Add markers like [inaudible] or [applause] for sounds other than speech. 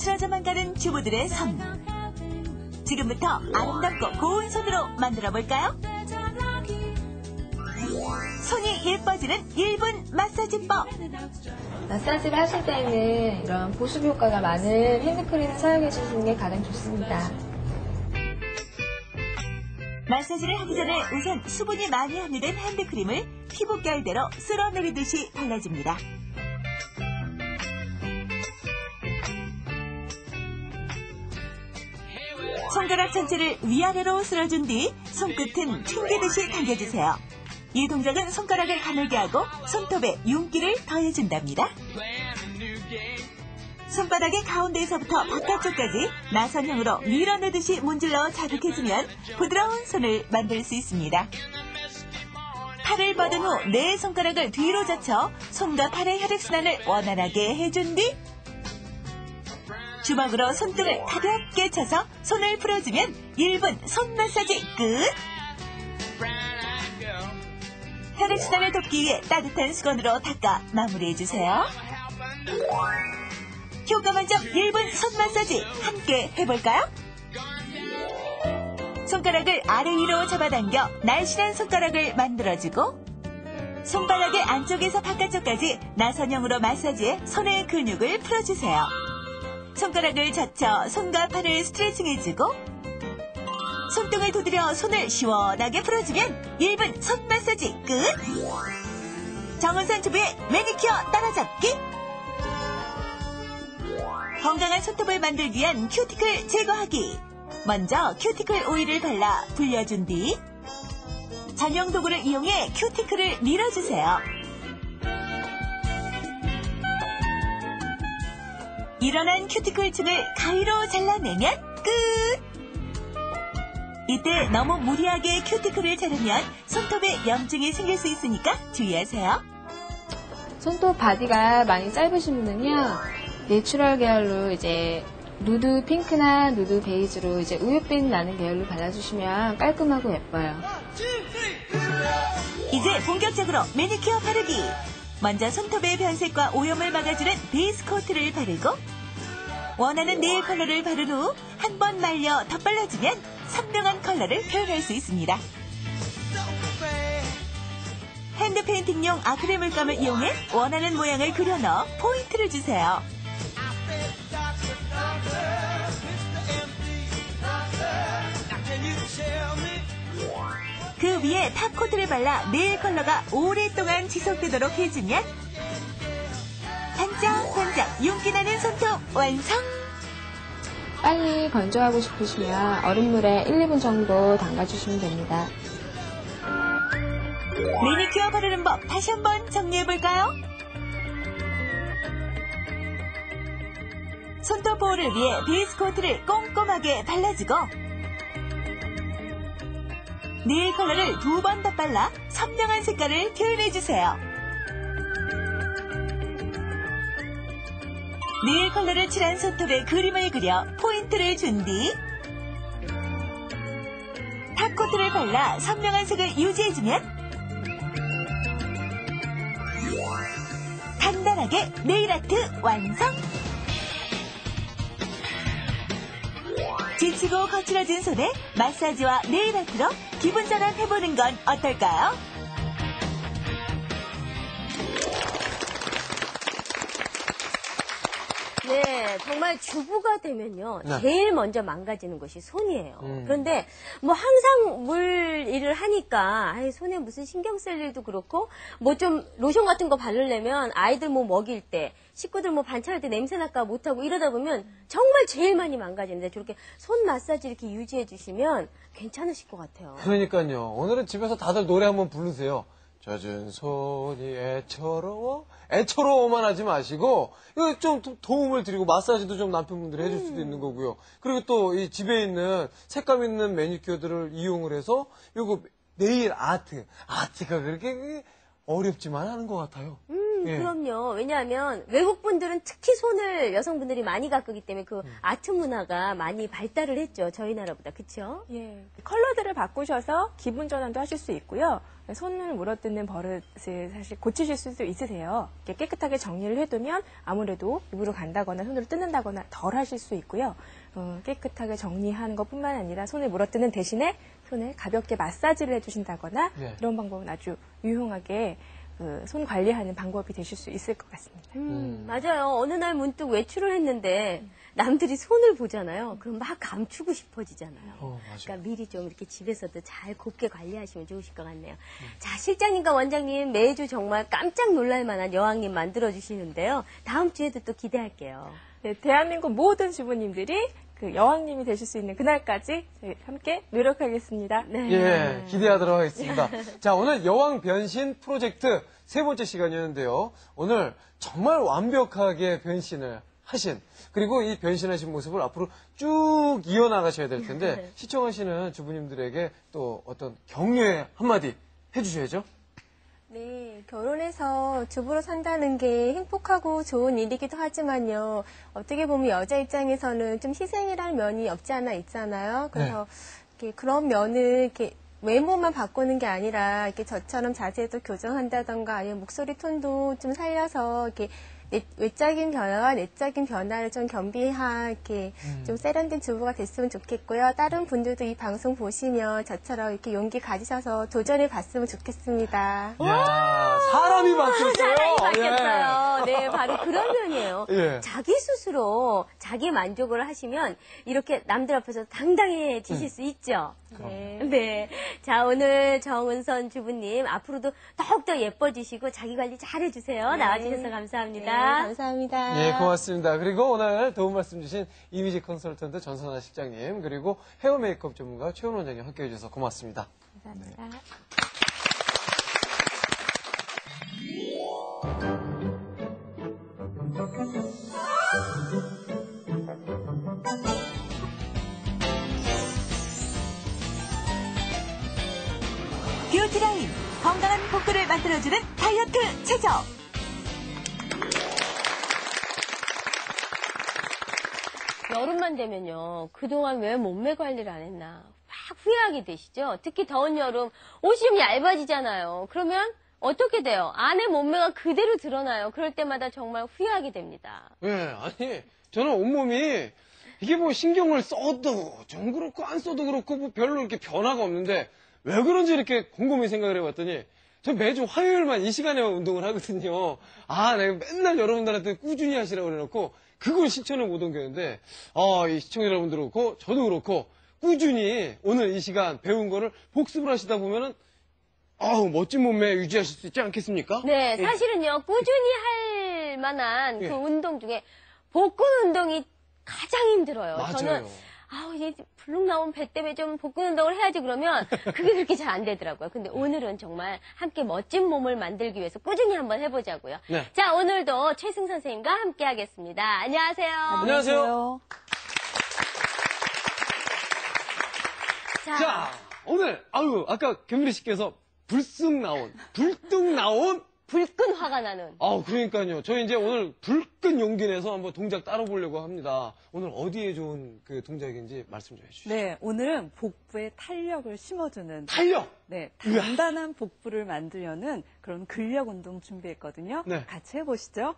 거칠어져만 가는 주부들의 손. 지금부터 아름답고 고운 손으로 만들어 볼까요? 손이 예뻐지는 1분 마사지법. 마사지를 하실 때는 이런 보습 효과가 많은 핸드크림을 사용해 주시는 게 가장 좋습니다. 마사지를 하기 전에 우선 수분이 많이 함유된 핸드크림을 피부결대로 쓸어내리듯이 발라줍니다. 손가락 전체를 위아래로 쓸어준 뒤 손끝은 튕기듯이 당겨주세요. 이 동작은 손가락을 가늘게 하고 손톱에 윤기를 더해준답니다. 손바닥의 가운데에서부터 바깥쪽까지 나선형으로 밀어내듯이 문질러 자극해주면 부드러운 손을 만들 수 있습니다. 팔을 뻗은 후 네 손가락을 뒤로 젖혀 손과 팔의 혈액순환을 원활하게 해준 뒤 주먹으로 손등을 가볍게 쳐서 손을 풀어주면 1분 손 마사지 끝! 혈액순환을 돕기 위해 따뜻한 수건으로 닦아 마무리해주세요. 효과 만점 1분 손 마사지 함께 해볼까요? 손가락을 아래 위로 잡아당겨 날씬한 손가락을 만들어주고 손바닥의 안쪽에서 바깥쪽까지 나선형으로 마사지해 손의 근육을 풀어주세요. 손가락을 젖혀 손과 팔을 스트레칭해주고 손등을 두드려 손을 시원하게 풀어주면 1분 손 마사지 끝! 정은선 주부의 매니큐어 따라잡기! 건강한 손톱을 만들기 위한 큐티클 제거하기. 먼저 큐티클 오일을 발라 불려준 뒤 전용 도구를 이용해 큐티클을 밀어주세요. 일어난 큐티클 층을 가위로 잘라내면 끝! 이때 너무 무리하게 큐티클을 자르면 손톱에 염증이 생길 수 있으니까 주의하세요. 손톱 바디가 많이 짧으신 분은요, 내추럴 계열로 이제 누드 핑크나 누드 베이지로 이제 우윳빛 나는 계열로 발라주시면 깔끔하고 예뻐요. 이제 본격적으로 매니큐어 바르기. 먼저 손톱의 변색과 오염을 막아주는 베이스 코트를 바르고 원하는 네일 컬러를 바른 후 한 번 말려 덧발라주면 선명한 컬러를 표현할 수 있습니다. 핸드 페인팅용 아크릴 물감을 이용해 원하는 모양을 그려 넣어 포인트를 주세요. 위에 탑 코트를 발라 네일 컬러가 오랫동안 지속되도록 해주면 반짝반짝 윤기나는 손톱 완성! 빨리 건조하고 싶으시면 얼음물에 1, 2분 정도 담가주시면 됩니다. 매니큐어 바르는 법 다시 한번 정리해볼까요? 손톱 보호를 위해 베이스 코트를 꼼꼼하게 발라주고 네일 컬러를 두 번더 발라 선명한 색깔을 표현해주세요. 네일 컬러를 칠한 손톱에 그림을 그려 포인트를 준 뒤 탑코트를 발라 선명한 색을 유지해주면 간단하게 네일 아트 완성! 지치고 거칠어진 손에 마사지와 네일 아트로 기분 전환 해보는 건 어떨까요? 네, 정말 주부가 되면요. 네. 제일 먼저 망가지는 것이 손이에요. 음. 그런데 뭐 항상 물 일을 하니까 아이, 손에 무슨 신경 쓸 일도 그렇고 뭐 좀 로션 같은 거 바르려면 아이들 뭐 먹일 때 식구들 뭐 반찬할 때 냄새 날까 못하고 이러다 보면 정말 제일 많이 망가지는데 저렇게 손 마사지 이렇게 유지해 주시면 괜찮으실 것 같아요. 그러니까요. 오늘은 집에서 다들 노래 한번 부르세요. 젖은 손이 애처로워? 애처로워만 하지 마시고, 이거 좀 도- 도움을 드리고, 마사지도 좀 남편분들이 해줄 수도 있는 거고요. 그리고 또 이 집에 있는 색감 있는 매니큐어들을 이용을 해서, 요거 네일 아트. 아트가 그렇게 어렵지만 하는 것 같아요. 음, 음, 예. 그럼요. 왜냐하면 외국 분들은 특히 손을 여성분들이 많이 가꾸기 때문에 그 음. 아트 문화가 많이 발달을 했죠. 저희 나라보다. 그쵸? 예, 컬러들을 바꾸셔서 기분 전환도 하실 수 있고요. 손을 물어뜯는 버릇을 사실 고치실 수도 있으세요. 이렇게 깨끗하게 정리를 해두면 아무래도 입으로 간다거나 손으로 뜯는다거나 덜 하실 수 있고요. 어, 깨끗하게 정리하는 것뿐만 아니라 손을 물어뜯는 대신에 손을 가볍게 마사지를 해주신다거나 예. 이런 방법은 아주 유용하게 그, 손 관리하는 방법이 되실 수 있을 것 같습니다. 음, 맞아요. 어느 날 문득 외출을 했는데 남들이 손을 보잖아요. 그럼 막 감추고 싶어지잖아요. 어, 맞아요. 그러니까 미리 좀 이렇게 집에서도 잘 곱게 관리하시면 좋으실 것 같네요. 자, 실장님과 원장님 매주 정말 깜짝 놀랄 만한 여왕님 만들어 주시는데요. 다음 주에도 또 기대할게요. 네, 대한민국 모든 주부님들이 그 여왕님이 되실 수 있는 그날까지 저희 함께 노력하겠습니다. 네. 예, 기대하도록 하겠습니다. [laughs] 자, 오늘 여왕 변신 프로젝트 세 번째 시간이었는데요. 오늘 정말 완벽하게 변신을 하신, 그리고 이 변신하신 모습을 앞으로 쭉 이어나가셔야 될 텐데, [laughs] 시청하시는 주부님들에게 또 어떤 격려의 한마디 해주셔야죠. 네, 결혼해서 주부로 산다는 게 행복하고 좋은 일이기도 하지만요. 어떻게 보면 여자 입장에서는 좀 희생이라는 면이 없지 않아 있잖아요. 그래서 이렇게 그런 면을 이렇게 외모만 바꾸는 게 아니라 이렇게 저처럼 자세도 교정한다던가 아니면 목소리 톤도 좀 살려서 이렇게 내- 외적인 변화와 내적인 변화를 좀 겸비한 이렇게 좀 세련된 주부가 됐으면 좋겠고요. 다른 분들도 이 방송 보시면 저처럼 이렇게 용기 가지셔서 도전해 봤으면 좋겠습니다. 이야, 사람이 바뀌었어요. 사랑이 바뀌었어요. 네, 바로 그런 면이에요. [laughs] 예. 자기 스스로 자기 만족을 하시면 이렇게 남들 앞에서 당당해지실 수 있죠. 네. 네. 자, 오늘 정은선 주부님 앞으로도 더욱더 예뻐지시고 자기 관리 잘 해주세요. 나와주셔서 네, 감사합니다. 감사합니다. 예, 고맙습니다. 그리고 오늘 도움 말씀 주신 이미지 컨설턴트 전선아 실장님, 그리고 헤어 메이크업 전문가 최원 원장님 함께 해 주셔서 고맙습니다. 감사합니다. 뷰티라인 건강한 복근을 만들어주는 다이어트 체조 여름만 되면요. 그동안 왜 몸매 관리를 안 했나. 막 후회하게 되시죠? 특히 더운 여름 옷이 좀 얇아지잖아요. 그러면 어떻게 돼요? 안에 몸매가 그대로 드러나요. 그럴 때마다 정말 후회하게 됩니다. 예, 아니, 저는 온몸이 이게 뭐 신경을 써도 좀 그렇고 안 써도 그렇고 뭐 별로 이렇게 변화가 없는데 왜 그런지 이렇게 곰곰이 생각을 해봤더니 전 매주 화요일만 이 시간에만 운동을 하거든요. 아, 내가 맨날 여러분들한테 꾸준히 하시라고 그래놓고 그걸 실천을 못 옮겼는데 아, 이 시청자 여러분들 그렇고 저도 그렇고 꾸준히 오늘 이 시간 배운 거를 복습을 하시다 보면은 아우, 멋진 몸매 유지하실 수 있지 않겠습니까? 네, 예. 사실은요, 꾸준히 할 만한 예. 그 운동 중에 복근 운동이 가장 힘들어요. 맞아요. 저는 아우, 이제 불룩 나온 배 때문에 좀 복근 운동을 해야지 그러면 그게 그렇게 잘 안 되더라고요. 근데 오늘은 정말 함께 멋진 몸을 만들기 위해서 꾸준히 한번 해보자고요. 네. 자, 오늘도 최승 선생님과 함께 하겠습니다. 안녕하세요. 안녕하세요. 자, 자, 오늘, 아유, 아까 경리 씨께서 불쑥 나온, 불뚝 나온, 불끈 화가 나는. 아우, 그러니까요. 저희 이제 오늘 불끈 용기 내서 한번 동작 따라 보려고 합니다. 오늘 어디에 좋은 그 동작인지 말씀 좀 해주시죠. 네, 오늘은 복부에 탄력을 심어주는 탄력! 네, 단단한 복부를 만들려는 그런 근력 운동 준비했거든요. 네. 같이 해보시죠.